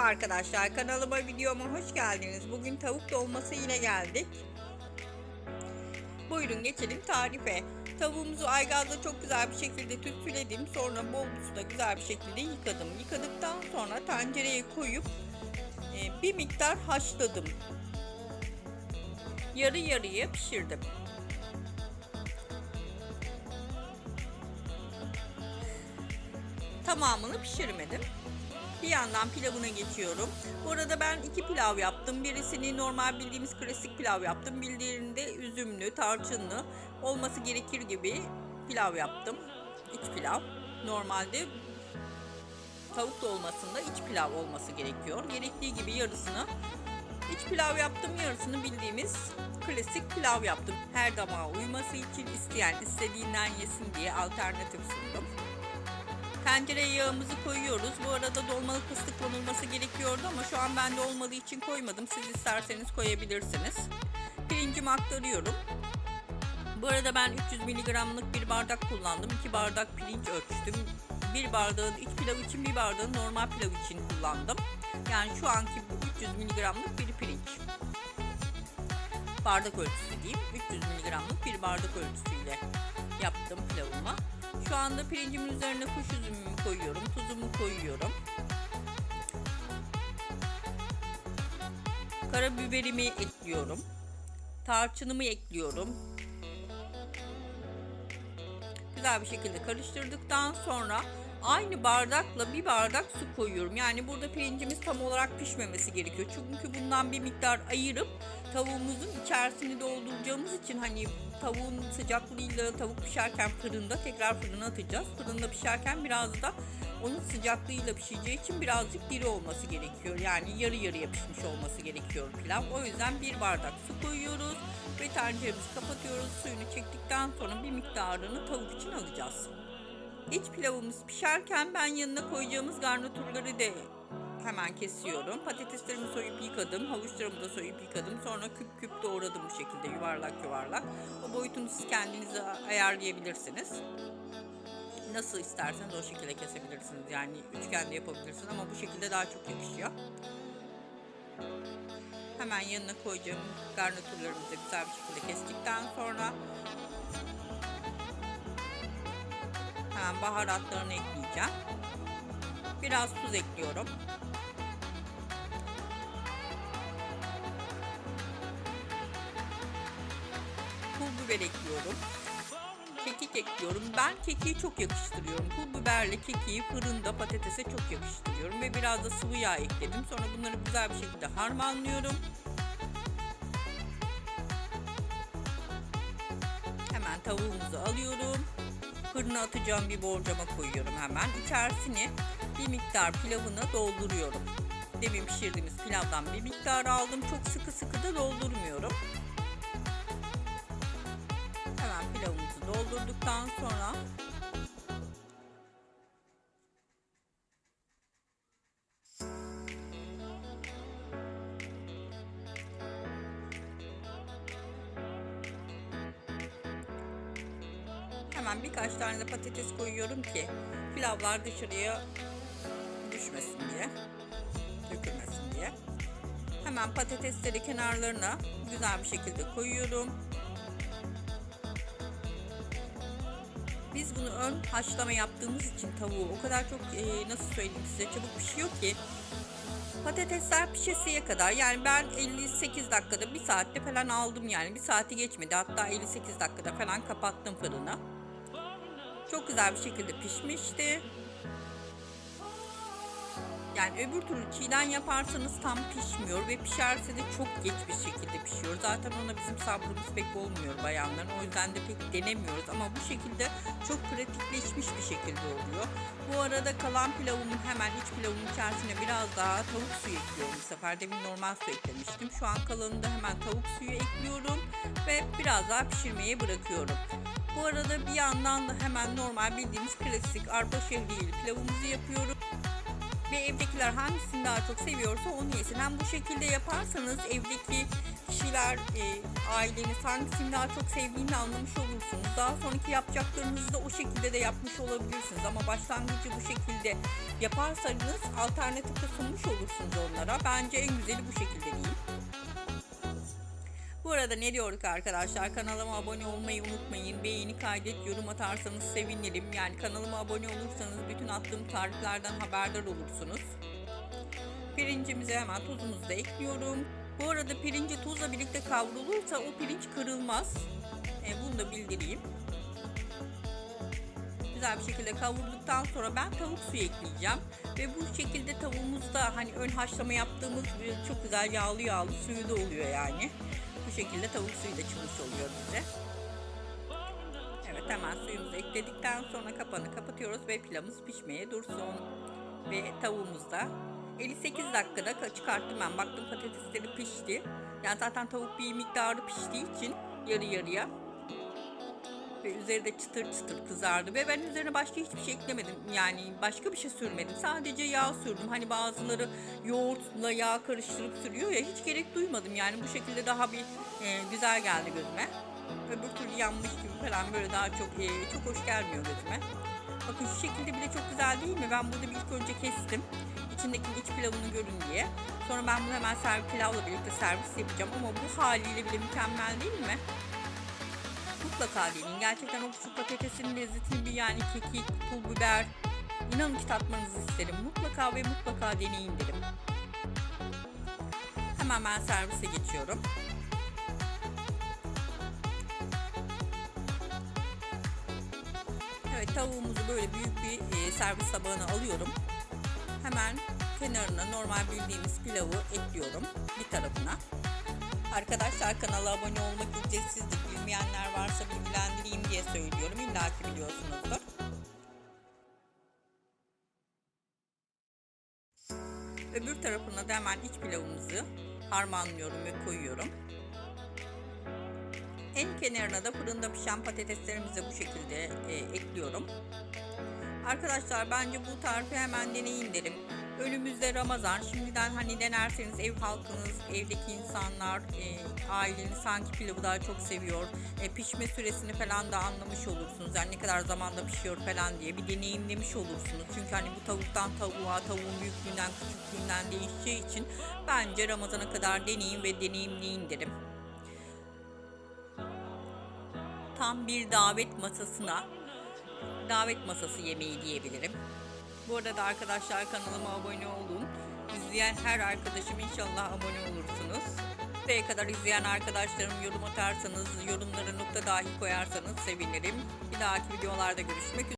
Merhaba arkadaşlar kanalıma videoma hoş geldiniz. Bugün tavuk dolması ile geldik. Buyurun geçelim tarife. Tavuğumuzu aygazda çok güzel bir şekilde tütsüledim. Sonra bol suda güzel bir şekilde yıkadım. Yıkadıktan sonra tencereye koyup e, bir miktar haşladım. Yarı yarıya pişirdim. Tamamını pişirmedim. Bir yandan pilavına geçiyorum. Bu arada ben iki pilav yaptım. Birisini normal bildiğimiz klasik pilav yaptım. Bildiğinde üzümlü, tarçınlı olması gerekir gibi pilav yaptım. İç pilav. Normalde tavuk dolmasında iç pilav olması gerekiyor. Gerektiği gibi yarısını iç pilav yaptım, yarısını bildiğimiz klasik pilav yaptım. Her damağa uyması için isteyen istediğinden yesin diye alternatif sundum. Tencereye yağımızı koyuyoruz. Bu arada dolmalık fıstık konulması gerekiyordu ama şu an bende olmadığı için koymadım. Siz isterseniz koyabilirsiniz. Pirincimi aktarıyorum. Bu arada ben 300 miligramlık bir bardak kullandım. 2 bardak pirinç ölçtüm. Bir bardağın iç pilav için bir bardağın normal pilav için kullandım. Yani şu anki bu 300 miligramlık bir pirinç. Bardak ölçüsü diyeyim. 300 miligramlık bir bardak ölçüsüyle yaptım pilavımı. Şu anda pirincimin üzerine kuş üzümümü koyuyorum. Tuzumu koyuyorum. Karabiberimi ekliyorum. Tarçınımı ekliyorum. Güzel bir şekilde karıştırdıktan sonra aynı bardakla bir bardak su koyuyorum. Yani burada pirincimiz tam olarak pişmemesi gerekiyor. Çünkü bundan bir miktar ayırıp tavuğumuzun içerisini dolduracağımız için hani tavuğun sıcaklığıyla tavuk pişerken fırında tekrar fırına atacağız. Fırında pişerken biraz da onun sıcaklığıyla pişeceği için birazcık diri olması gerekiyor. Yani yarı yarıya pişmiş olması gerekiyor pilav. O yüzden bir bardak su koyuyoruz ve tenceremizi kapatıyoruz. Suyunu çektikten sonra bir miktarını tavuk için alacağız. İç pilavımız pişerken ben yanına koyacağımız garnitürleri de hemen kesiyorum. Patateslerimi soyup yıkadım. Havuçlarımı da soyup yıkadım. Sonra küp küp doğradım bu şekilde yuvarlak yuvarlak. O boyutunu siz kendiniz ayarlayabilirsiniz. Nasıl isterseniz o şekilde kesebilirsiniz. Yani üçgen de yapabilirsiniz ama bu şekilde daha çok yakışıyor. Hemen yanına koyacağım garnitürlerimizi güzel bir şekilde kestikten sonra hemen baharatlarını ekleyeceğim. Biraz tuz ekliyorum. Biber ekliyorum. Kekik ekliyorum. Ben kekiği çok yakıştırıyorum. Pul biberle kekiği fırında patatese çok yakıştırıyorum. Ve biraz da sıvı yağ ekledim. Sonra bunları güzel bir şekilde harmanlıyorum. Hemen tavuğumuzu alıyorum. Fırına atacağım bir borcama koyuyorum hemen. İçerisine bir miktar pilavını dolduruyorum. Demin pişirdiğimiz pilavdan bir miktar aldım. Çok sıkı sıkı da doldurmuyorum. Doldurduktan sonra hemen birkaç tane de patates koyuyorum ki pilavlar dışarıya düşmesin diye, dökülmesin diye. Hemen patatesleri kenarlarına güzel bir şekilde koyuyorum. Bunu ön haşlama yaptığımız için tavuğu o kadar çok e, nasıl söyleyeyim size çabuk pişiyor ki patatesler pişesiye kadar yani ben 58 dakikada bir saatte falan aldım yani bir saati geçmedi hatta 58 dakikada falan kapattım fırını. Çok güzel bir şekilde pişmişti. Yani öbür türlü çiğden yaparsanız tam pişmiyor ve pişerse de çok geç bir şekilde pişiyor. Zaten ona bizim sabrımız pek olmuyor bayanların. O yüzden de pek denemiyoruz ama bu şekilde çok pratikleşmiş bir şekilde oluyor. Bu arada kalan pilavımın hemen iç pilavımın içerisine biraz daha tavuk suyu ekliyorum bu sefer. Demin normal su eklemiştim. Şu an kalanında hemen tavuk suyu ekliyorum ve biraz daha pişirmeye bırakıyorum. Bu arada bir yandan da hemen normal bildiğimiz klasik arpa şehriyeli pilavımızı yapıyorum ve evdekiler hangisini daha çok seviyorsa onu yesin. Hem bu şekilde yaparsanız evdeki kişi kişiler e, aileniz hangisini daha çok sevdiğini anlamış olursunuz. Daha sonraki yapacaklarınızı da o şekilde de yapmış olabilirsiniz. Ama başlangıcı bu şekilde yaparsanız alternatif de sunmuş olursunuz onlara. Bence en güzeli bu şekilde değil. Bu arada ne diyorduk arkadaşlar? Kanalıma abone olmayı unutmayın. Beğeni kaydet, yorum atarsanız sevinirim. Yani kanalıma abone olursanız bütün attığım tariflerden haberdar olursunuz. Pirincimize hemen tuzumuzu da ekliyorum. Bu arada pirinci tuzla birlikte kavrulursa o pirinç kırılmaz. E, bunu da bildireyim. Güzel bir şekilde kavurduktan sonra ben tavuk suyu ekleyeceğim. Ve bu şekilde tavuğumuzda hani ön haşlama yaptığımız çok güzel yağlı yağlı suyu da oluyor yani. Bu şekilde tavuk suyu da çıkmış oluyor bize. Evet hemen suyumuzu ekledikten sonra kapağını kapatıyoruz ve pilavımız pişmeye dursun. Ve tavuğumuz da 58 dakikada çıkarttım ben. Baktım patatesleri pişti. Yani zaten tavuk bir miktarı piştiği için yarı yarıya. Ve üzeri de çıtır çıtır kızardı. Ve ben üzerine başka hiçbir şey eklemedim. Yani başka bir şey sürmedim. Sadece yağ sürdüm. Hani bazıları yoğurtla yağ karıştırıp sürüyor ya hiç gerek duymadım. Yani bu şekilde daha bir e, güzel geldi gözüme. Öbür türlü yanmış gibi falan böyle daha çok e, çok hoş gelmiyor gözüme. Bakın şu şekilde bile çok güzel değil mi? Ben burada bir ilk önce kestim. İçindeki iç pilavını görün diye. Sonra ben bunu hemen servis pilavla birlikte servis yapacağım. Ama bu haliyle bile mükemmel değil mi? Mutlaka deneyin. Gerçekten o şu patatesin lezzetini bir yani kekik, pul biber. İnanın ki tatmanızı isterim. Mutlaka ve mutlaka deneyin derim. Hemen ben servise geçiyorum. Evet tavuğumuzu böyle büyük bir e, servis tabağına alıyorum. Hemen kenarına normal bildiğimiz pilavı ekliyorum bir tarafına. Arkadaşlar kanala abone olmak ücretsizdir. Bilmeyenler varsa bilgilendireyim diye söylüyorum. İlla ki biliyorsunuzdur. Öbür tarafına da hemen iç pilavımızı harmanlıyorum ve koyuyorum. En kenarına da fırında pişen patateslerimizi bu şekilde e, ekliyorum. Arkadaşlar bence bu tarifi hemen deneyin derim. Önümüzde Ramazan. Şimdiden hani denerseniz ev halkınız, evdeki insanlar, e, aileniz sanki pilavı daha çok seviyor. E, pişme süresini falan da anlamış olursunuz. Yani ne kadar zamanda pişiyor falan diye bir deneyimlemiş olursunuz. Çünkü hani bu tavuktan tavuğa, tavuğun büyüklüğünden, küçüklüğünden değişeceği için bence Ramazan'a kadar deneyin ve deneyimleyin derim. Tam bir davet masasına davet masası yemeği diyebilirim. Bu arada arkadaşlar kanalıma abone olun. İzleyen her arkadaşım inşallah abone olursunuz. Buraya kadar izleyen arkadaşlarım yorum atarsanız, yorumlara nokta dahi koyarsanız sevinirim. Bir dahaki videolarda görüşmek üzere.